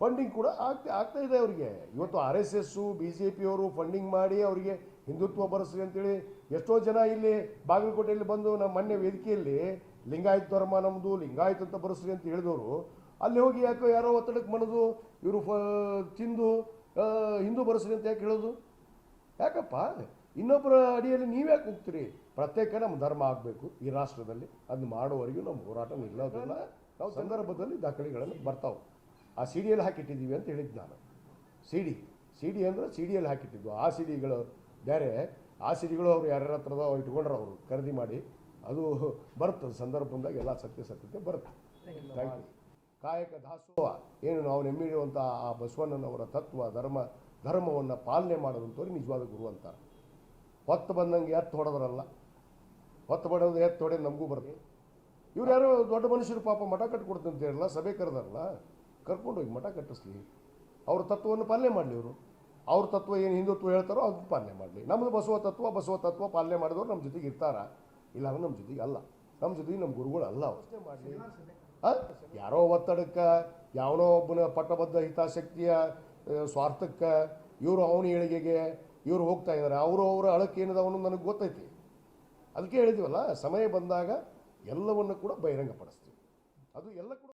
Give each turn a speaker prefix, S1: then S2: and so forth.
S1: Funding ಕೂಡ ಆಗ್ತಾ ಆಗ್ತಾ ಇದೆ ಅವರಿಗೆ. ಇವತ್ತು R S S B J ಪಿಯವರು ಫಂಡಿಂಗ್ ಮಾಡಿ ಅವರಿಗೆ ಹಿಂದುತ್ವ ಬರೆಸ್ರಿ ಅಂತೇಳಿ ಎಷ್ಟೋ ಜನ ಇಲ್ಲಿ ಬಾಗಲಕೋಟೆಯಲ್ಲಿ ಬಂದು ನಮ್ಮ ಮೊನ್ನೆ ವೇದಿಕೆಯಲ್ಲಿ ಲಿಂಗಾಯತ ಧರ್ಮ ನಮ್ಮದು ಲಿಂಗಾಯತ್ ಅಂತ ಬರೆಸ್ರಿ ಅಂತ ಹೇಳಿದವರು ಅಲ್ಲಿ ಹೋಗಿ ಯಾಕೋ ಯಾರೋ ಒತ್ತಡಕ್ಕೆ ಮಣದು ಇವರು ಫ ತಿಂದು ಹಿಂದೂ ಬರೆಸ್ರಿ ಅಂತ ಯಾಕೆ ಹೇಳೋದು? ಯಾಕಪ್ಪ? ಇನ್ನೊಬ್ಬರ ಅಡಿಯಲ್ಲಿ ನೀವ್ಯಾಕೆ ಹೋಗ್ತೀರಿ? ಪ್ರತ್ಯೇಕ ನಮ್ಮ ಧರ್ಮ ಆಗಬೇಕು ಈ ರಾಷ್ಟ್ರದಲ್ಲಿ. ಅದು ಮಾಡುವವರೆಗೂ ನಮ್ಮ ಹೋರಾಟ ನಿಲ್ಲೋದಿಲ್ಲ ನಾವು ಸಂದರ್ಭದಲ್ಲಿ ದಾಖಲೆಗಳನ್ನು ಬರ್ತಾವೆ. ಆ ಸಿ ಡಿಯಲ್ಲಿ ಹಾಕಿಟ್ಟಿದ್ದೀವಿ ಅಂತ ಹೇಳಿದ್ದು ನಾನು. ಸಿ ಡಿ ಸಿ ಡಿ ಅಂದರೆ ಸಿ ಡಿಯಲ್ಲಿ ಹಾಕಿಟ್ಟಿದ್ದು. ಆ ಸಿ ಡಿಗಳು ಬೇರೆ, ಆ ಸಿ ಡಿಗಳು ಅವರು ಯಾರ್ಯಾರ ಹತ್ರದ ಇಟ್ಕೊಂಡ್ರೆ ಅವರು ಖರೀದಿ ಮಾಡಿ, ಅದು ಬರುತ್ತೆ. ಸಂದರ್ಭ ಬಂದಾಗ ಎಲ್ಲ ಸತ್ಯಾಸತ್ಯತೆ ಬರುತ್ತೆ. ಥ್ಯಾಂಕ್ ಯು ಕಾಯಕ ದಾಸೋಹ, ಏನು ನಾವು ನೆಮ್ಮಿಡುವಂಥ ಆ ಬಸವಣ್ಣನವರ ತತ್ವ, ಧರ್ಮ, ಧರ್ಮವನ್ನು ಪಾಲನೆ ಮಾಡೋದಂಥವ್ರು ನಿಜವಾದ ಗುರು ಅಂತಾರೆ. ಹೊತ್ತು ಬಂದಂಗೆ ಎತ್ತು ಹೊಡೆದ್ರಲ್ಲ. ಹೊತ್ತು ಬಡೋದು ಎತ್ತು ಹೊಡೆದು ನಮಗೂ ಬರುತ್ತೆ. ಇವ್ರು ಯಾರೋ ದೊಡ್ಡ ಮನುಷ್ಯರು ಪಾಪ ಮಠ ಕಟ್ಕೊಡ್ತಂತ ಹೇಳಲ್ಲ ಸಭೆ ಕರೆದಾರಲ್ಲ. ಕರ್ಕೊಂಡು ಹೋಗಿ ಮಠ ಕಟ್ಟಿಸ್ಲಿ. ಅವ್ರ ತತ್ವವನ್ನು ಪಾಲನೆ ಮಾಡಲಿ ಅವರು ಅವ್ರ ತತ್ವ ಏನು ಹಿಂದುತ್ವ ಹೇಳ್ತಾರೋ ಅದು ಪಾಲನೆ ಮಾಡಲಿ. ನಮ್ಮದು ಬಸವ ತತ್ವ ಬಸವ ತತ್ವ ಪಾಲನೆ ಮಾಡಿದವರು ನಮ್ಮ ಜೊತೆಗೆ ಇರ್ತಾರ. ಇಲ್ಲ ಅಂದ್ರೆ ನಮ್ಮ ಜೊತೆಗೆ ಅಲ್ಲ. ನಮ್ಮ ಜೊತೆಗೆ ನಮ್ಮ ಗುರುಗಳು ಅಲ್ಲ ಅವ್ರು. ಮಾಡಲಿ. ಯಾರೋ ಒತ್ತಡಕ್ಕೆ ಯಾವನೋ ಒಬ್ಬನ ಪಟ್ಟಬದ್ಧ ಹಿತಾಸಕ್ತಿಯ ಸ್ವಾರ್ಥಕ್ಕೆ ಇವರು ಅವನ ಏಳಿಗೆಗೆ ಇವರು ಹೋಗ್ತಾ ಇದ್ದಾರೆ ಅವರು ಅವರ ಅಳಕ್ಕೆ ಏನಿದೆ ಅವನು ನನಗೆ ಗೊತ್ತೈತಿ. ಅದಕ್ಕೆ ಹೇಳಿದೀವಲ್ಲ ಸಮಯ ಬಂದಾಗ ಎಲ್ಲವನ್ನು ಕೂಡ ಬಹಿರಂಗಪಡಿಸ್ತೀವಿ. ಅದು ಎಲ್ಲ ಕೂಡ